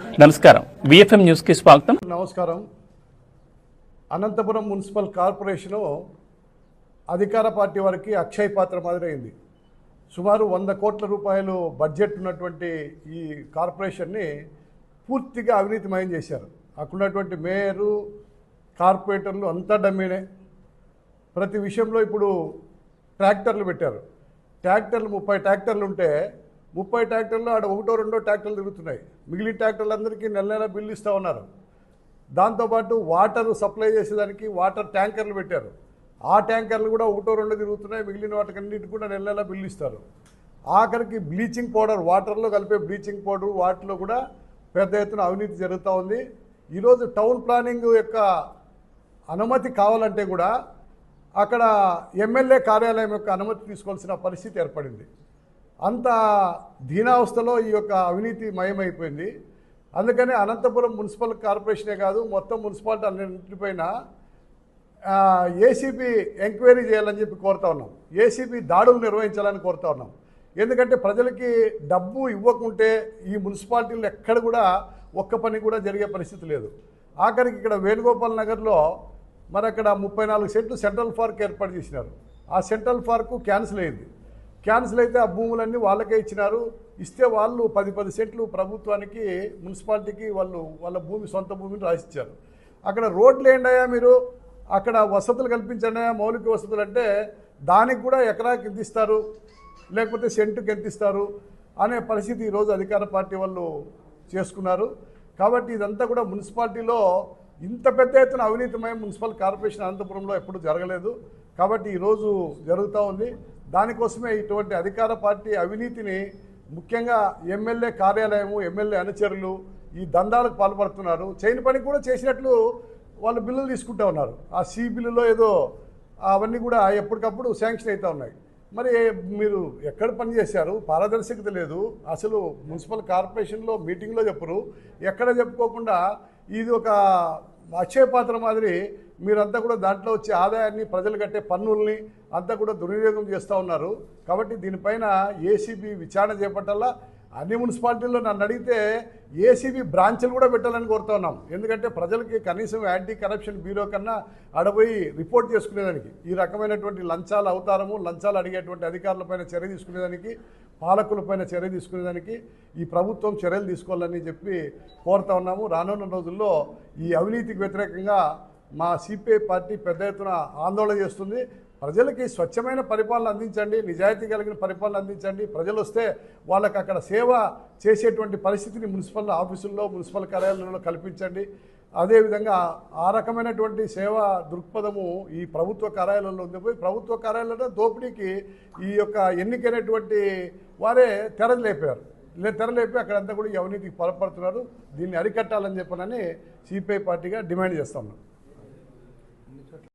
నమస్కారం. విఎఫ్ఎం న్యూస్కి స్వాగతం. నమస్కారం. అనంతపురం మున్సిపల్ కార్పొరేషన్ అధికార పార్టీ వారికి అక్షయ పాత్ర మాదిరైంది. సుమారు వంద కోట్ల రూపాయలు బడ్జెట్ ఉన్నటువంటి ఈ కార్పొరేషన్ని పూర్తిగా అవినీతిమయం చేశారు. అక్కడున్నటువంటి మేయరు కార్పొరేటర్లు అంతా డమ్మీనే. ప్రతి విషయంలో ఇప్పుడు ట్రాక్టర్లు పెట్టారు. ట్రాక్టర్లు ముప్పై ట్రాక్టర్లు ఉంటే ముప్పై ట్రాక్టర్లు ఆడ ఒకటో రెండో ట్రాక్టర్లు తిరుగుతున్నాయి. మిగిలిన ట్రాక్టర్లందరికీ నెల నెల బిల్లు ఇస్తూ ఉన్నారు. దాంతోపాటు వాటర్ సప్లై చేసేదానికి వాటర్ ట్యాంకర్లు పెట్టారు. ఆ ట్యాంకర్లు కూడా ఒకటో రెండో తిరుగుతున్నాయి. మిగిలిన వాటికన్నిటి కూడా నెల నెల బిల్లు ఇస్తారు. ఆఖరికి బ్లీచింగ్ పౌడర్ వాటర్లో కలిపే బ్లీచింగ్ పౌడర్ వాటిలో కూడా పెద్ద ఎత్తున అవినీతి జరుగుతూ ఉంది. ఈరోజు టౌన్ ప్లానింగ్ యొక్క అనుమతి కావాలంటే కూడా అక్కడ ఎమ్మెల్యే కార్యాలయం యొక్క అనుమతి తీసుకోవాల్సిన పరిస్థితి ఏర్పడింది. అంత దీనావస్థలో ఈ యొక్క అవినీతి మయమైపోయింది. అందుకని అనంతపురం మున్సిపల్ కార్పొరేషనే కాదు మొత్తం మున్సిపాలిటీ అన్నింటిపైన ఏసీబీ ఎంక్వైరీ చేయాలని చెప్పి కోరుతా ఉన్నాం. ఏసీబీ దాడులు నిర్వహించాలని కోరుతా ఉన్నాం. ఎందుకంటే ప్రజలకి డబ్బు ఇవ్వకుంటే ఈ మున్సిపాలిటీలు ఎక్కడ కూడా ఒక్క పని కూడా జరిగే పరిస్థితి లేదు. ఆఖరికి ఇక్కడ వేణుగోపాల్ నగర్లో మరి అక్కడ ముప్పై నాలుగు సెంట్లు సెంట్రల్ పార్క్ ఏర్పాటు చేసినారు. ఆ సెంట్రల్ పార్కు క్యాన్సిల్ అయింది. క్యాన్సిల్ అయితే ఆ భూములన్నీ వాళ్ళకే ఇచ్చినారు. ఇస్తే వాళ్ళు పది పది సెంట్లు ప్రభుత్వానికి మున్సిపాలిటీకి వాళ్ళు వాళ్ళ భూమి సొంత భూమిని రాసిచ్చారు. అక్కడ రోడ్లు ఏంటయ్యా మీరు? అక్కడ వసతులు కల్పించండి మౌలిక వసతులు అంటే దానికి కూడా ఎకరాకి ఎంత ఇస్తారు? లేకపోతే సెంటుకి ఎంత ఇస్తారు? అనే పరిస్థితి ఈరోజు అధికార పార్టీ వాళ్ళు చేసుకున్నారు. కాబట్టి ఇదంతా కూడా మున్సిపాలిటీలో ఇంత పెద్ద ఎత్తున అవినీతిమయం మున్సిపల్ కార్పొరేషన్ అనంతపురంలో ఎప్పుడు జరగలేదు. కాబట్టి ఈరోజు జరుగుతూ ఉంది. దానికోసమే ఇటువంటి అధికార పార్టీ అవినీతిని ముఖ్యంగా ఎమ్మెల్యే కార్యాలయము ఎమ్మెల్యే అనుచరులు ఈ దందాలకు పాల్పడుతున్నారు. చేయని పని కూడా చేసినట్లు వాళ్ళు బిల్లులు తీసుకుంటూ ఉన్నారు. ఆ సి బిల్లులో ఏదో అవన్నీ కూడా ఎప్పటికప్పుడు శాంక్షన్ అవుతూ ఉన్నాయి. మరి మీరు ఎక్కడ పని చేశారు? పారదర్శకత లేదు. అసలు మున్సిపల్ కార్పొరేషన్లో మీటింగ్లో చెప్పరు. ఎక్కడ చెప్పుకోకుండా ఇది ఒక అక్షయ పాత్ర మాదిరి మీరంతా కూడా దాంట్లో వచ్చే ఆదాయాన్ని ప్రజలు కట్టే పన్నుల్ని అంతా కూడా దుర్వినియోగం చేస్తూ ఉన్నారు. కాబట్టి దీనిపైన ఏసీబీ విచారణ చేపట్టాలా? అన్ని మున్సిపాలిటీల్లో నన్ను అడిగితే ఏసీబీ బ్రాంచ్లు కూడా పెట్టాలని కోరుతా ఉన్నాం. ఎందుకంటే ప్రజలకి కనీసం యాంటీ కరప్షన్ బ్యూరో కన్నా అడపోయి రిపోర్ట్ చేసుకునేదానికి. ఈ రకమైనటువంటి లంచాల అవతారము లంచాలు అడిగేటువంటి అధికారులపైన చర్య తీసుకునేదానికి పాలకులపైన చర్య తీసుకునేదానికి ఈ ప్రభుత్వం చర్యలు తీసుకోవాలని చెప్పి కోరుతా ఉన్నాము. రానున్న రోజుల్లో ఈ అవినీతికి వ్యతిరేకంగా మా సిపిఐ పార్టీ పెద్ద ఎత్తున ఆందోళన చేస్తుంది. ప్రజలకి స్వచ్ఛమైన పరిపాలన అందించండి నిజాయితీ కలిగిన పరిపాలన అందించండి. ప్రజలు వస్తే వాళ్ళకి అక్కడ సేవ చేసేటువంటి పరిస్థితిని మున్సిపల్ ఆఫీసుల్లో మున్సిపల్ కార్యాలయంలో కల్పించండి. అదేవిధంగా ఆ రకమైనటువంటి సేవా దృక్పథము ఈ ప్రభుత్వ కార్యాలయంలో ఉంది. పోయి ప్రభుత్వ కార్యాలయంలో దోపిడీకి ఈ యొక్క ఎన్నికైనటువంటి వారే తెరలేపారు. లే తెరలేపి అక్కడంతా కూడా అవినీతికి పాల్పడుతున్నారు. దీన్ని అరికట్టాలని చెప్పనని సిపిఐ పార్టీగా డిమాండ్ చేస్తున్నాను